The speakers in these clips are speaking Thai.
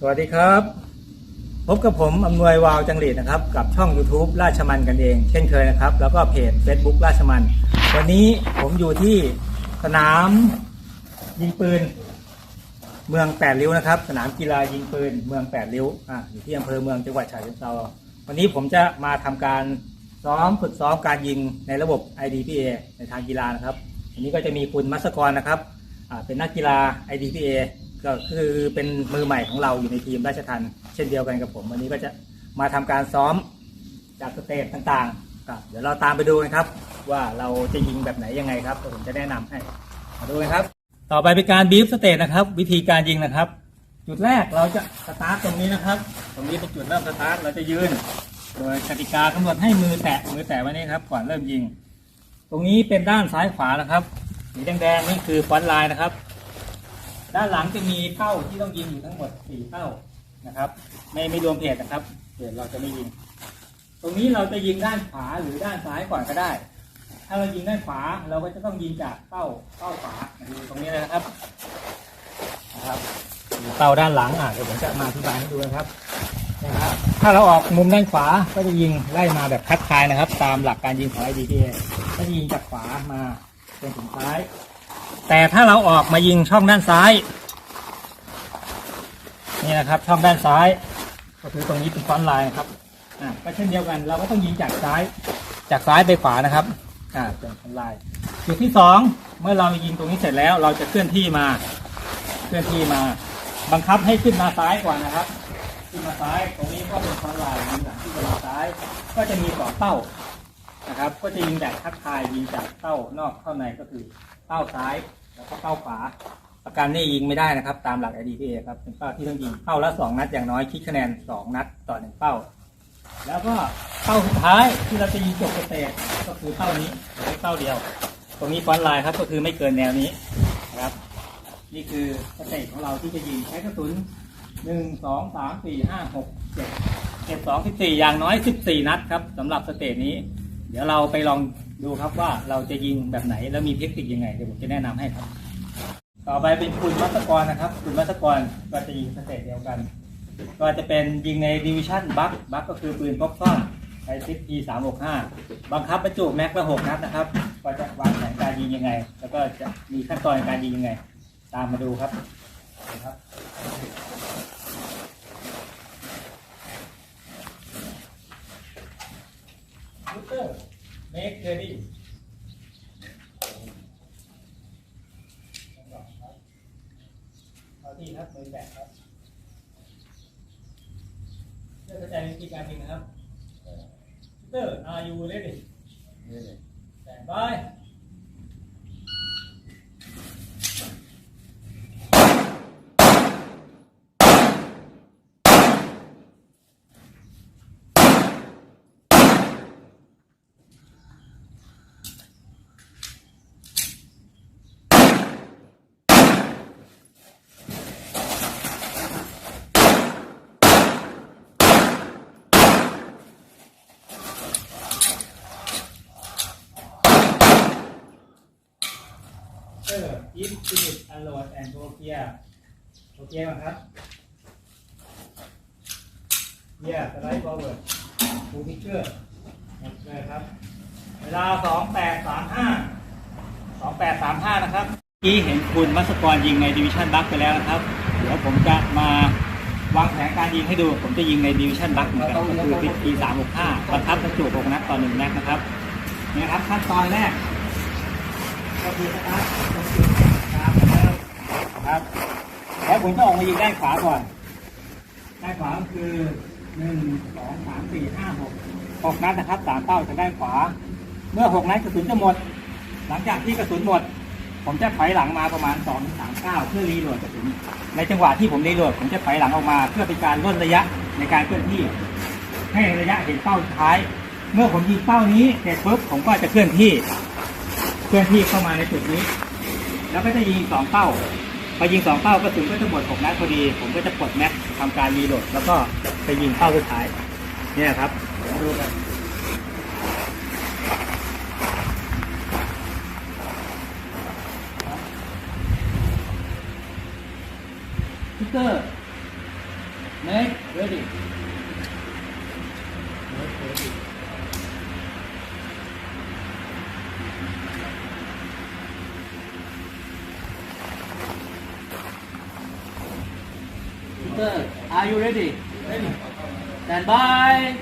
สวัสดีครับ พบกับผมอำนวยวาวจังหรีดนะครับ กับช่อง YouTube ราชมันกันเอง เช่นเคยนะครับ แล้วก็เพจ Facebook ราชมัน วันนี้ผมอยู่ที่สนามยิงปืน เมืองแปดริ้วนะครับ สนามกีฬายิงปืนเมืองแปดริ้วอ่าอยู่ที่อำเภอเมืองจังหวัดฉะเชิงเทราวันนี้ผมจะมาทำการซ้อมฝึกซ้อมการยิงในระบบ IDPA ในทางกีฬานะครับ อันนี้ก็จะมีคุณมัสกรนะครับอ่าเป็นนักกีฬา IDPA ก็คือเป็นมือใหม่ของเราอยู่ในทีมราชทันเช่นเดียวกันกับผม วันนี้ก็จะมาทำการซ้อมจากสเตจต่างๆก็เดี๋ยวเราตามไปดูกันครับ ว่าเราจะยิงแบบไหนยังไงครับผมจะแนะนำให้มาดูกันครับ ต่อไปเป็นการบีฟสเตจนะครับ วิธีการยิงนะครับ จุดแรกเราจะสตาร์ทตรงนี้นะครับ ตรงนี้เป็นจุดเริ่มสตาร์ทเราจะยืน โดยกติกากำหนดให้มือแตะมือแตะไว้นี่ครับ ก่อนเริ่มยิง ตรงนี้เป็นด้านซ้ายขวานะครับสีแดงๆนี่คือฟอนต์ไลน์นะครับ ด้านหลังจะมีเป้าที่ต้องยิงอยู่ทั้งหมดสี่เป้านะครับ ไม่ไม่รวมเพจนะครับเพจเราจะไม่ยิง ตรงนี้เราจะยิงด้านขวาหรือด้านซ้ายก่อนก็ได้ ถ้าเรายิงด้านขวาเราก็จะต้องยิงจากเป้าเป้าขวาดูตรงนี้นะครับนะครับเป้าด้านหลังอะเดี๋ยวผมจะมาอธิบายให้ดูนะครับนะครับ ถ้าเราออกมุมด้านขวาก็จะยิงไล่มาแบบคัดคายนะครับ ตามหลักการยิงของ IDPA ก็จะยิงจากขวามาจนถึงซ้าย แต่ถ้าเราออกมายิงช่องด้านซ้าย นี่นะครับช่องด้านซ้าย ก็คือตรงนี้เป็นฟอนไลน์นะครับอ่าก็เช่นเดียวกัน เราก็ต้องยิงจากซ้าย จากซ้ายไปขวานะครับอ่าเป็นฟอนไลน์จุดที่สองเมื่อเรายิงตรงนี้เสร็จแล้ว เราจะเคลื่อนที่มา เคลื่อนที่มา บังคับให้ขึ้นมาซ้ายก่อนนะครับ ขึ้นมาซ้าย ตรงนี้ก็เป็นฟอนไลน์หลังที่จะมาซ้าย ก็จะมีสอเป้า ครับ ก็จะยิงแบบทักทายยิงจากเป้านอกเข้าในก็คือเป้าซ้ายแล้วก็เป้าขวาประกันนี่ยิงไม่ได้นะครับ ตามหลัก IDPA ครับเป็นเป้าที่ต้องยิงเป้าละสองนัดอย่างน้อยคิดคะแนนสองนัดต่อหนึ่งเป้า แล้วก็เป้าสุดท้ายที่เราจะยิงจบสเตจก็คือเป้านี้เป้าเดียว ตรงนี้ฟอนต์ไลน์ครับก็คือไม่เกินแนวนี้นะครับ นี่คือสเตจของเราที่จะยิงใช้กระสุนหนึ่งสองสามสี่ห้าหกเจ็ดเจ็ดสองสิบสี่อย่างน้อยสิบสี่นัดครับสำหรับสเตจนี้ เดี๋ยวเราไปลองดูครับว่าเราจะยิงแบบไหนแล้วมีเทคนิคยังไงเดี๋ยวผมจะแนะนำให้ครับ ต่อไปเป็นคุณมัสกรนะครับ คุณมัสกรก็จะยิงสเตจเดียวกัน ก็จะเป็นยิงในดิวิชั่นบัคบัคก็คือปืนพกซ่อนใช้ซิป P 3 6 5บังคับบรรจุแม็กละ6นัดนะครับ ก็จะวางแผนการยิงยังไง แล้วก็จะมีขั้นตอนการยิงยังไง ตามมาดูครับครับ ลูเตอร์ make ready เอาที่ครับมือแตะครับเพื่อเข้าใจวิธีการยิงนะครับลูเตอร์ are you ready stand by เอ อ if finish unload and go clear โอเคไหมครับ yeah slide forward full picture หมดเลยครับ เวลา 2835 2835 นะครับอกี้เห็นคุณมัสกรยิงในดิวิชั่นบัคไปแล้วนะครับ เดี๋ยวผมจะมาวางแผนการยิงให้ดู ผมจะยิงในดิวิชั่นบัคเหมือนกันก็คือปิดปี365บังคับบรรจุ6นัดต่อ1แม็กนะครับนี่นะครับขั้นตอนแรกก็คือสตาร์ทตรงจุดตามแล้ว ครับแล้วผมจะออกมายิงด้านขวาก่อนด้านขวาก็คือหนึ่งสองสามสี่ห้าหกหกนัดนะครับสามเป้าจากด้านขวา เมื่อหกนัดกระสุนจะหมด หลังจากที่กระสุนหมด ผมจะถอยหลังมาประมาณสองสามเก้าเพื่อรีโหลดกระสุนในจังหวะที่ผมรีโหลดผมจะถอยหลังออกมา เพื่อเป็นการลดระยะในการเคลื่อนที่ ให้ระยะเห็นเป้าท้าย เมื่อผมยิงเป้านี้เสร็จปุ๊บผมก็จะเคลื่อนที่ เคลื่อนที่เข้ามาในจุดนี้ แล้วก็จะยิงสองเป้า พอยิงสองเป้ากระสุนก็จะหมดหกนัดพอดี ผมก็จะปลดแม็กซ์ทำการรีโหลด แล้วก็ไปยิงเป้าสุดท้าย เนี่ยครับดูกันพิกเกอร์ Sir, are you ready? Ready. Stand by.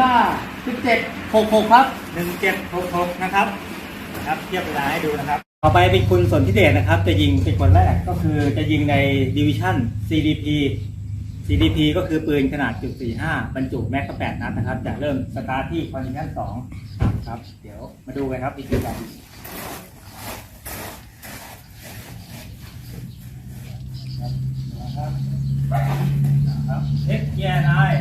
ครับเวลา17.66 ครับหนึ่งเจ็ดหกหกนะครับนะครับเทียบเวลาให้ดูนะครับ ต่อไปเป็นคุณสนธิเดชนะครับ จะยิงเป็นคนแรกก็คือจะยิงในดิวิชั่น CDP CDP ก็คือปืนขนาดจุด45บรรจุแม็กก็8นัดนะครับ จะเริ่มสตาร์ทที่คอนดิชั่น2ครับ เดี๋ยวมาดูกันครับวิธีการยิงครับนะครับเอ็กเกียร์นาย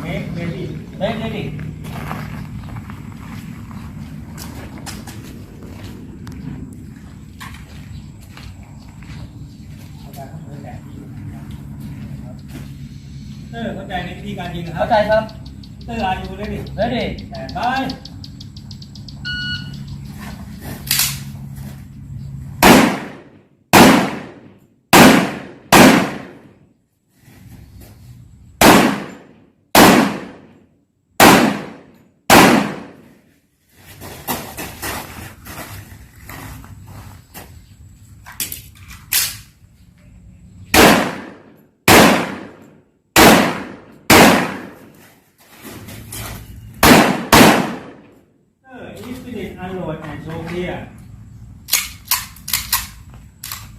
เมคเร ดี้ Make ready เออเข้าใจในวิธีการยิงนะครัเข้าใจครับเตอร์อายุเลยดิ ready แต่ไปเอ ออีสปิริตอันโหลดแอนโชเพีย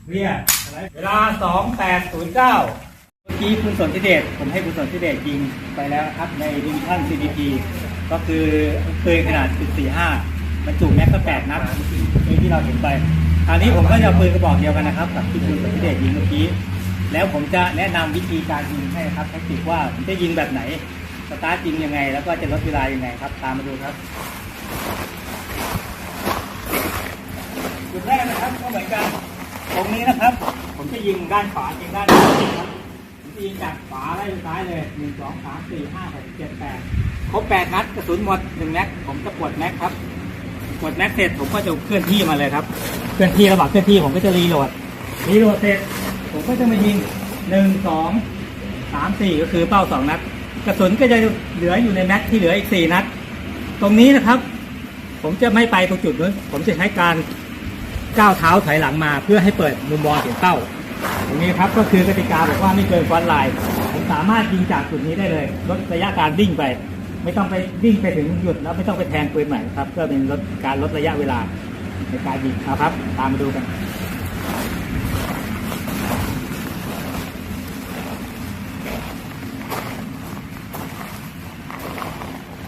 เรียอะไรเวลา 2809เมื่อกี้คุณสนธิเดชผมให้คุณสนธิเดชยิงไปแล้วนะครับในดิวิชั่น CDP ก็คือปืนขนาด .45 บรรจุแม็กก็8นัดนี่ที่เราเห็นไปคราวนี้ผมก็จะปืนกระบอกเดียวกันนะครับกับที่คุณสนธิเดชยิงเมื่อกี้ แล้วผมจะแนะนำวิธีการยิงให้ครับแทคติกว่าผมจะยิงแบบไหนสตาร์ทยิงยังไง แล้วก็จะลดเวลายังไงครับ ตามมาดูครับ จุดแรกนะครับก็เหมือนกัน ตรงนี้นะครับ ผมจะยิงด้านขวายิงด้านขวายครับผมจะยิงจากขวาไล่ไปซ้ายเลยหนึ่งสองสามสี่ห้าหกเจ็ดแปดครบแปดนัดกระสุนหมดหนึ่งแม็กผมจะปลดแม็กครับปลดแม็กเสร็จผมก็จะเคลื่อนที่มาเลยครับ เคลื่อนที่ระหว่างเคลื่อนที่ผมก็จะรีโหลด รีโหลดเสร็จผมก็จะมายิงหนึ่งสองสามสี่ก็คือเป้าสองนัด กระสุนก็จะเหลืออยู่ในแม็กที่เหลืออีกสี่นัด ตรงนี้นะครับ ผมจะไม่ไปตรงจุดนู้น ผมจะใช้การ ก้าวเท้าถอยหลังมาเพื่อให้เปิดมุมมองถึงเป้า ตรงนี้ครับก็คือกติกาบอกว่าไม่เกินฟอนไลน์ผมสามารถยิงจากจุดนี้ได้เลย ลดระยะการวิ่งไป ไม่ต้องไปวิ่งไปถึงหยุดแล้วไม่ต้องไปแทงปืนใหม่ครับเพื่อเป็นลดการลดระยะเวลาในการยิงนะครับ ตามมาดูกัน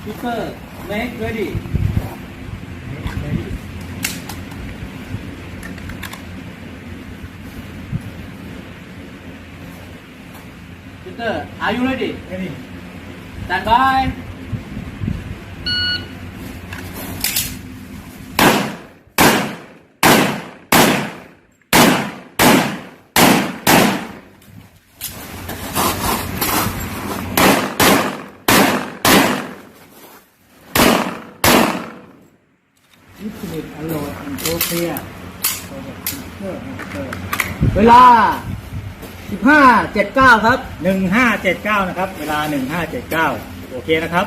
shooter make ready shooter are you ready stand by นี่คืออโลด สิบห้าเจ็ดเก้าครับหนึ่งห้าเจ็ดเก้านะครับ เวลาหนึ่งห้าเจ็ดเก้าโอเคนะครับ